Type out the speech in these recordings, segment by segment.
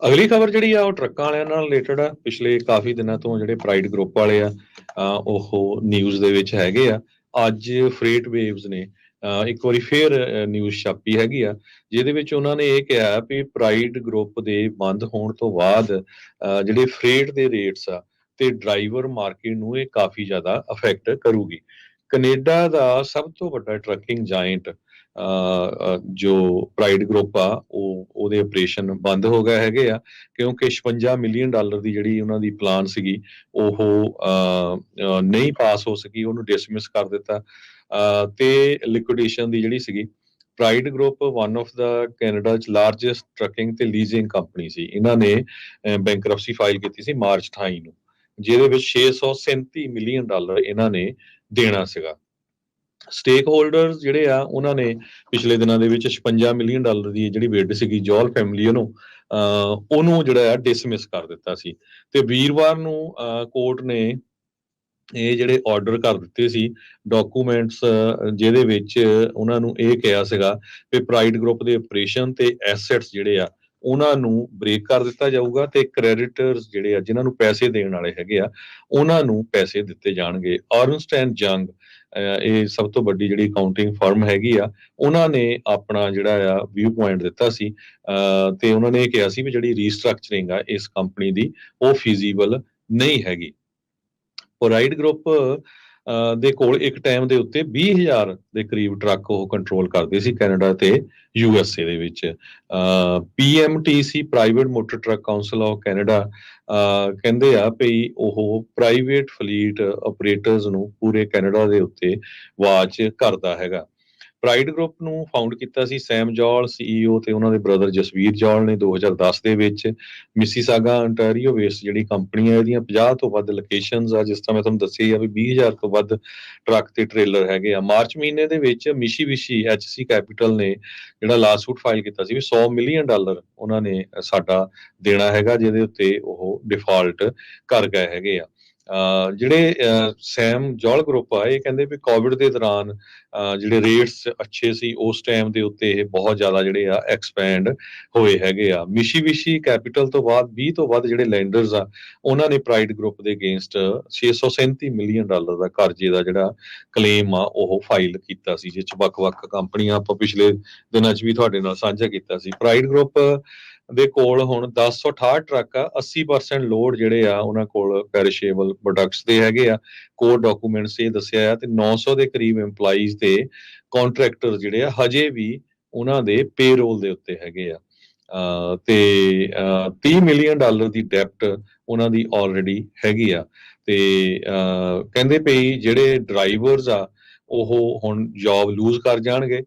ਅਗਲੀ ਖਬਰ ਜਿਹੜੀ ਆ, ਉਹ ਟਰੱਕਾਂ ਵਾਲਿਆਂ ਨਾਲ ਰਿਲੇਟਡ ਆ। ਪਿਛਲੇ ਕਾਫੀ ਦਿਨਾਂ ਤੋਂ ਜਿਹੜੇ ਪ੍ਰਾਈਡ ਗਰੁੱਪ ਵਾਲੇ ਆ ਉਹ ਨਿਊਜ਼ ਦੇ ਵਿੱਚ ਹੈਗੇ ਆ। ਅੱਜ ਫਰੇਟ ਵੇਵਸ ਨੇ। ਇੱਕ ਵਾਰੀ ਫੇਰ ਨਿਊਜ਼ ਛਾਪੀ ਹੈਗੀ ਆ, ਜਿਹਦੇ ਵਿੱਚ ਉਹਨਾਂ ਨੇ ਇਹ ਕਿਹਾ ਵੀ ਪ੍ਰਾਈਡ ਗਰੁੱਪ ਦੇ ਬੰਦ ਹੋਣ ਤੋਂ ਬਾਅਦ ਜਿਹੜੇ ਫਰੇਟ ਦੇ ਰੇਟਸ ਆ, ਤੇ ਡਰਾਈਵਰ ਮਾਰਕੀਟ ਨੂੰ ਇਹ ਕਾਫੀ ਜ਼ਿਆਦਾ ਅਫੈਕਟ ਕਰੂਗੀ। ਕੈਨੇਡਾ ਦਾ ਸਭ ਤੋਂ ਵੱਡਾ ਟਰੱਕਿੰਗ ਜਾਇੰਟ ਜੋ ਪ੍ਰਾਈਡ ਗਰੁੱਪ ਆ, ਉਹ, ਉਹਦੇ ਆਪਰੇਸ਼ਨ ਬੰਦ ਹੋ ਗਏ ਹੈਗੇ ਆ, ਕਿਉਂਕਿ 56 ਮਿਲੀਅਨ ਡਾਲਰ ਦੀ ਜਿਹੜੀ ਉਹਨਾਂ ਦੀ ਪਲਾਨ ਸੀਗੀ, ਉਹ ਨਹੀਂ ਪਾਸ ਹੋ ਸਕੀ, ਉਹਨੂੰ ਡਿਸਮਿਸ ਕਰ ਦਿੱਤਾ। ਤੇ ਲਿਕੁਇਡੇਸ਼ਨ ਦੀ ਜਿਹੜੀ ਸੀਗੀ ਪ੍ਰਾਈਡ ਗਰੁੱਪ ਵਨ ਆਫ ਦਾ ਕੈਨੇਡਾ ਚ ਲਾਰਜੈਸਟ ਟਰੱਕਿੰਗ ਤੇ ਲੀਜ਼ਿੰਗ ਕੰਪਨੀ ਸੀ। ਇਹਨਾਂ ਨੇ ਬੈਂਕਰਪਸੀ ਫਾਈਲ ਕੀਤੀ ਸੀ ਮਾਰਚ 28 ਨੂੰ, ਜਿਹਦੇ ਵਿੱਚ 637 ਮਿਲੀਅਨ ਡਾਲਰ ਇਹਨਾਂ ਨੇ ਦੇਣਾ ਸੀਗਾ। ਸਟੇਕ ਹੋਲਡਰਸ ਜਿਹੜੇ ਆ, ਉਹਨਾਂ ਨੇ ਪਿਛਲੇ ਦਿਨਾਂ ਦੇ ਵਿੱਚ 56 ਮਿਲੀਅਨ ਡਾਲਰ ਦੀ ਜਿਹੜੀ ਬਿਡ ਸੀਗੀ ਜੋਲ ਫੈਮਿਲੀ ਉਹਨੂੰ, ਅਹ, ਉਹਨੂੰ ਜਿਹੜਾ ਆ ਡਿਸਮਿਸ ਕਰ ਦਿੱਤਾ ਸੀ। ਤੇ ਵੀਰਵਾਰ ਨੂੰ ਕੋਰਟ ਨੇ ਇਹ ਜਿਹੜੇ ਆਰਡਰ ਕਰ ਦਿੱਤੇ ਸੀ ਡਾਕੂਮੈਂਟਸ ਜਿਹਦੇ ਵਿੱਚ ਉਹਨਾਂ ਨੂੰ ਇਹ ਕਿਹਾ ਸੀਗਾ ਕਿ ਪ੍ਰਾਈਡ ਗਰੁੱਪ ਦੇ ਆਪਰੇਸ਼ਨ ਤੇ ਐਸੈਟਸ ਜਿਹੜੇ ਆ ਉਹਨਾਂ ਨੂੰ ਬ੍ਰੇਕ ਕਰ ਦਿੱਤਾ ਜਾਊਗਾ ਤੇ ਕ੍ਰੈਡੀਟਰਸ ਜਿਹੜੇ ਆ, ਜਿਨ੍ਹਾਂ ਨੂੰ ਪੈਸੇ ਦੇਣ ਵਾਲੇ ਹੈਗੇ ਆ, ਉਹਨਾਂ ਨੂੰ ਪੈਸੇ ਦਿੱਤੇ ਜਾਣਗੇ। ਅਰਨਸਟ ਐਂਡ ਜੰਗ ਇਹ ਸਭ ਤੋਂ ਵੱਡੀ ਜਿਹੜੀ ਅਕਾਊਂਟਿੰਗ ਫਰਮ ਹੈਗੀ ਆ, ਉਹਨਾਂ ਨੇ ਆਪਣਾ ਜਿਹੜਾ ਆ ਵਿਊ ਪੁਆਇੰਟ ਦਿੱਤਾ ਸੀ, ਅਹ ਤੇ ਉਹਨਾਂ ਨੇ ਇਹ ਕਿਹਾ ਸੀ ਵੀ ਜਿਹੜੀ ਰੀਸਟਰਕਚਰਿੰਗ ਆ, ਇਸ ਕੰਪਨੀ ਦੀ, ਉਹ ਫੀਜ਼ੀਬਲ ਨਹੀਂ ਹੈਗੀ। ਪੋਰਾਈਡ ਗਰੁੱਪ ਦੇ ਕੋਲ ਇੱਕ ਟਾਈਮ ਦੇ ਉੱਤੇ 20000 ਦੇ ਕਰੀਬ ਟਰੱਕ ਉਹ ਕੰਟਰੋਲ ਕਰਦੇ ਸੀ ਕੈਨੇਡਾ ਤੇ ਯੂ ਐਸ ਏ ਦੇ ਵਿੱਚ। PMTC private motor truck council of Canada ਅਹ ਕਹਿੰਦੇ ਆ ਵੀ ਉਹ ਪ੍ਰਾਈਵੇਟ ਫਲੀਟ ਆਪਰੇਟਰਸ ਨੂੰ ਪੂਰੇ ਕੈਨੇਡਾ ਦੇ ਉੱਤੇ ਵਾਚ ਕਰਦਾ ਹੈਗਾ। ਪ੍ਰਾਈਡ ਗਰੁੱਪ ਨੂੰ ਫਾਊਂਡ ਕੀਤਾ ਸੀ ਸੈਮ ਜੌਲ ਸੀਈਓ ਤੇ ਉਹਨਾਂ ਦੇ ਬ੍ਰਦਰ ਜਸਵੀਰ ਜੌਲ ਨੇ 2010 ਦੇ ਵਿੱਚ। ਮਿਸੀਸਾਗਾ ਅੰਟਾਰੀਓ ਵੇਸ ਜਿਹੜੀ ਕੰਪਨੀ ਹੈ ਇਹਦੀਆਂ 50 ਤੋਂ ਵੱਧ ਲੋਕੇਸ਼ਨਸ ਆ, ਜਿਸ ਤਰ੍ਹਾਂ ਮੈਂ ਤੁਹਾਨੂੰ ਦੱਸਿਆ ਆ ਵੀ 20000 ਤੋਂ ਵੱਧ ਟਰੱਕ ਤੇ ਟ੍ਰੇਲਰ ਹੈਗੇ ਆ। ਮਾਰਚ ਮਹੀਨੇ ਦੇ ਵਿੱਚ ਮਿਸ਼ੀਵਿਸ਼ੀ ਐਚਸੀ ਕੈਪੀਟਲ ਨੇ ਜਿਹੜਾ ਲਾਸੂਟ ਫਾਈਲ ਕੀਤਾ ਸੀ ਵੀ 100 ਮਿਲੀਅਨ ਡਾਲਰ ਉਹਨਾਂ ਨੇ ਸਾਡਾ ਦੇਣਾ ਹੈਗਾ, ਜਿਹਦੇ ਉੱਤੇ ਉਹ ਡਿਫਾਲਟ ਕਰ ਗਏ ਹੈਗੇ ਆ। ਜਿਹੜੇ ਸੈਮ ਜੌਲ ਗਰੁੱਪ ਆ, ਇਹ ਕਹਿੰਦੇ ਵੀ ਕੋਵਿਡ ਦੇ ਦੌਰਾਨ ਜਿਹੜੇ ਰੇਟਸ ਅੱਛੇ ਸੀ, ਉਸ ਟਾਈਮ ਦੇ ਉੱਤੇ ਇਹ ਬਹੁਤ ਜ਼ਿਆਦਾ ਜਿਹੜੇ ਆ ਐਕਸਪੈਂਡ ਹੋਏ ਹੈਗੇ ਆ। ਮਿਸ਼ੀਵਿਸ਼ੀ ਕੈਪੀਟਲ ਤੋਂ ਬਾਅਦ 20 ਤੋਂ ਵੱਧ ਜਿਹੜੇ ਲੈਂਡਰਸ ਆ, ਉਹਨਾਂ ਨੇ ਪ੍ਰਾਈਡ ਗਰੁੱਪ ਦੇ ਅਗੇਂਸਟ 637 ਮਿਲੀਅਨ ਡਾਲਰ ਦਾ ਕਰਜ਼ੇ ਦਾ ਜਿਹੜਾ ਕਲੇਮ ਆ, ਉਹ ਫਾਈਲ ਕੀਤਾ ਸੀ ਜਿਸ ਚ ਵੱਖ-ਵੱਖ ਕੰਪਨੀਆਂ ਆਪਾਂ ਪਿਛਲੇ ਦਿਨਾਂ 'ਚ ਵੀ ਤੁਹਾਡੇ ਨਾਲ ਸਾਂਝਾ ਕੀਤਾ ਸੀ। ਪ੍ਰਾਈਡ ਗਰੁੱਪ ਦੇ ਕੋਲ ਹੁਣ 1068 ਟਰੱਕ ਆ 80% ਲੋਡ ਜਿਹੜੇ ਆ, ਉਹਨਾਂ ਕੋਲ ਪੈਰਿਸ਼ੇਬਲ ਪ੍ਰੋਡਕਟਸ ਦੇ ਹੈਗੇ ਆ। ਕੋਰ ਡਾਕੂਮੈਂਟਸ ਇਹ ਦੱਸਿਆ ਆ ਤੇ 900 ਦੇ ਕਰੀਬ EMPLOYEES ਤੇ ਕੰਟਰੈਕਟਰ ਜਿਹੜੇ ਆ, ਹਜੇ ਵੀ ਉਹਨਾਂ ਦੇ ਪੇਰੋਲ ਦੇ ਉੱਤੇ ਹੈਗੇ ਆ। ਤੇ, ਅਹ 30 ਮਿਲੀਅਨ ਡਾਲਰ ਦੀ ਡੈਪਟ ਉਹਨਾਂ ਦੀ ਆਲਰੇਡੀ ਹੈਗੀ ਆ। ਤੇ ਕਹਿੰਦੇ ਪਈ ਜਿਹੜੇ ਡਰਾਈਵਰਸ ਆ, ਉਹ ਹੁਣ ਜੌਬ ਲੂਜ਼ ਕਰ ਜਾਣਗੇ।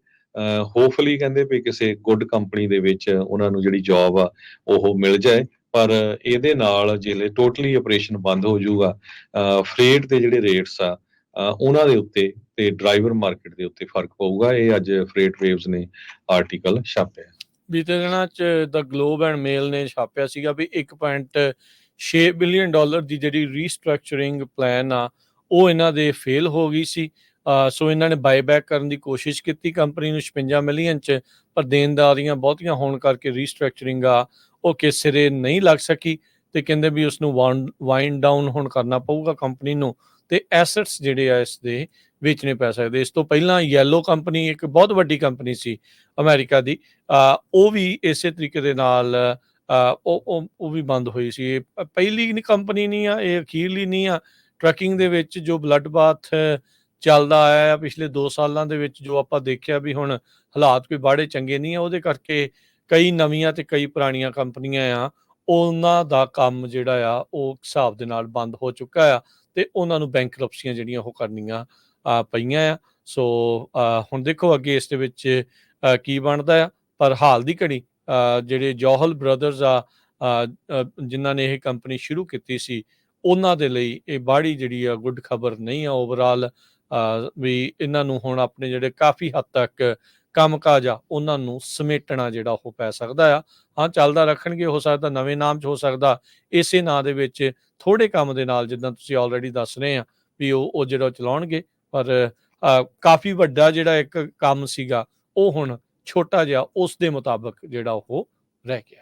ਹੋਪਫੁਲੀ ਕਹਿੰਦੇ ਵੀ ਕਿਸੇ ਗੁੱਡ ਕੰਪਨੀ ਦੇ ਵਿੱਚ ਉਹਨਾਂ ਨੂੰ ਜਿਹੜੀ ਜੌਬ ਆ, ਉਹ ਮਿਲ ਜਾਏ। ਪਰ ਇਹਦੇ ਨਾਲ ਜਿਹੜੇ ਟੋਟਲੀ ਆਪਰੇਸ਼ਨ ਬੰਦ ਹੋ ਜਾਊਗਾ ਫਰੇਟ ਦੇ ਜਿਹੜੇ ਰੇਟਸ ਆ ਉਹਨਾਂ ਦੇ ਉੱਤੇ ਤੇ ਡਰਾਈਵਰ ਮਾਰਕੀਟ ਦੇ ਉੱਤੇ ਫ਼ਰਕ ਪਊਗਾ। ਇਹ ਅੱਜ ਫਰੇਟ ਵੇਵਸ ਨੇ ਆਰਟੀਕਲ ਛਾਪਿਆ। ਬੀਤੇ ਦਿਨਾਂ ਚ ਦ ਗਲੋਬ ਐਂਡ ਮੇਲ ਨੇ ਛਾਪਿਆ ਸੀਗਾ ਵੀ 1.6 ਬਿਲੀਅਨ ਡਾਲਰ ਦੀ ਜਿਹੜੀ ਰੀਸਟਰਕਚਰਿੰਗ ਪਲਾਨ ਆ, ਉਹ ਇਹਨਾਂ ਦੇ ਫੇਲ ਹੋ ਗਈ ਸੀ। ਸੋ ਇਹਨਾਂ ਨੇ ਬਾਈਬੈਕ ਕਰਨ ਦੀ ਕੋਸ਼ਿਸ਼ ਕੀਤੀ ਕੰਪਨੀ ਨੂੰ 56 ਮਿਲੀਅਨ ਚ, ਪਰ ਦੇਣਦਾਰੀਆਂ ਬਹੁਤੀਆਂ ਹੋਣ ਕਰਕੇ ਰੀਸਟਰਕਚਰਿੰਗ ਆ, ਉਹ ਕਿਸ ਸਿਰੇ ਨਹੀਂ ਲੱਗ ਸਕੀ ਤੇ ਕਹਿੰਦੇ ਵੀ ਉਸ ਨੂੰ ਵਾਈਂਡ ਡਾਊਨ ਹੁਣ ਕਰਨਾ ਪਊਗਾ ਕੰਪਨੀ ਨੂੰ ਤੇ ਐਸੈਟਸ ਜਿਹੜੇ ਆ ਇਸ ਦੇ ਵੇਚਣੇ ਪੈ ਸਕਦੇ। ਇਸ ਤੋਂ ਪਹਿਲਾਂ ਯੈਲੋ ਕੰਪਨੀ ਇੱਕ ਬਹੁਤ ਵੱਡੀ ਕੰਪਨੀ ਸੀ ਅਮਰੀਕਾ ਦੀ ਉਹ ਵੀ ਇਸੇ ਤਰੀਕੇ ਦੇ ਨਾਲ ਉਹ, ਉਹ- ਵੀ ਬੰਦ ਹੋਈ ਸੀ। ਇਹ ਪਹਿਲੀ ਕੰਪਨੀ ਨਹੀਂ ਆ, ਇਹ ਅਖੀਰਲੀ ਨਹੀਂ ਆ। ਟਰੈਕਿੰਗ ਦੇ ਵਿੱਚ ਜੋ ਬਲੱਡ ਬਾਥ ਚੱਲਦਾ ਆਇਆ ਹੈ ਪਿਛਲੇ 2 ਸਾਲਾਂ ਦੇ ਵਿੱਚ ਜੋ ਆਪਾਂ ਦੇਖਿਆ ਵੀ ਹੁਣ ਹਾਲਾਤ ਕੋਈ ਬਾੜੇ ਚੰਗੇ ਨਹੀਂ ਆ ਉਹਦੇ ਕਰਕੇ ਕਈ ਨਵੀਆਂ ਤੇ ਕਈ ਪੁਰਾਣੀਆਂ ਕੰਪਨੀਆਂ ਆ ਉਹਨਾਂ ਦਾ ਕੰਮ ਜਿਹੜਾ ਆ ਉਹ ਹਿਸਾਬ ਦੇ ਨਾਲ ਬੰਦ ਹੋ ਚੁੱਕਾ ਆ ਤੇ ਉਹਨਾਂ ਨੂੰ ਬੈਂਕਰਪਸੀਆਂ ਜਿਹੜੀਆਂ ਉਹ ਕਰਨੀਆਂ ਪਈਆਂ ਆ। ਸੋ ਹੁਣ ਦੇਖੋ ਅੱਗੇ ਇਸ ਦੇ ਵਿੱਚ ਕੀ ਬਣਦਾ ਆ। ਪਰ ਹਾਲ ਦੀ ਘੜੀ ਅ, ਜਿਹੜੇ ਜੋਹਲ ਬ੍ਰਦਰਜ਼ ਆ ਅ, ਜਿਨ੍ਹਾਂ ਨੇ ਇਹ ਕੰਪਨੀ ਸ਼ੁਰੂ ਕੀਤੀ ਸੀ ਉਹਨਾਂ ਦੇ ਲਈ ਇਹ ਬਾੜੀ ਜਿਹੜੀ ਆ ਗੁੱਡ ਖਬਰ ਨਹੀਂ ਆ ਓਵਰਆਲ ਵੀ ਇਹਨਾਂ ਨੂੰ ਹੁਣ ਆਪਣੇ ਜਿਹੜੇ ਕਾਫੀ ਹੱਦ ਤੱਕ ਕੰਮਕਾਜ ਆ, ਉਹਨਾਂ ਨੂੰ ਸਮੇਟਣਾ ਜਿਹੜਾ ਉਹ ਪੈ ਸਕਦਾ ਆ। ਹਾਂ, ਚੱਲਦਾ ਰੱਖਣਗੇ, ਹੋ ਸਕਦਾ ਨਵੇਂ ਨਾਮ 'ਚ ਹੋ ਸਕਦਾ। ਇਸੇ ਨਾਂ ਦੇ ਵਿੱਚ ਥੋੜੇ ਕੰਮ ਦੇ ਨਾਲ ਜਿੱਦਾਂ ਤੁਸੀਂ ਆਲਰੇਡੀ ਦੱਸ ਰਹੇ ਆ ਵੀ ਉਹ ਉਹ ਜਿਹੜਾ ਚਲਾਉਣਗੇ। ਪਰ ਕਾਫੀ ਵੱਡਾ ਜਿਹੜਾ ਇੱਕ ਕੰਮ ਸੀਗਾ, ਉਹ ਹੁਣ ਛੋਟਾ ਜਿਹਾ ਉਸ ਦੇ ਮੁਤਾਬਕ ਜਿਹੜਾ ਉਹ ਰਹਿ ਗਿਆ।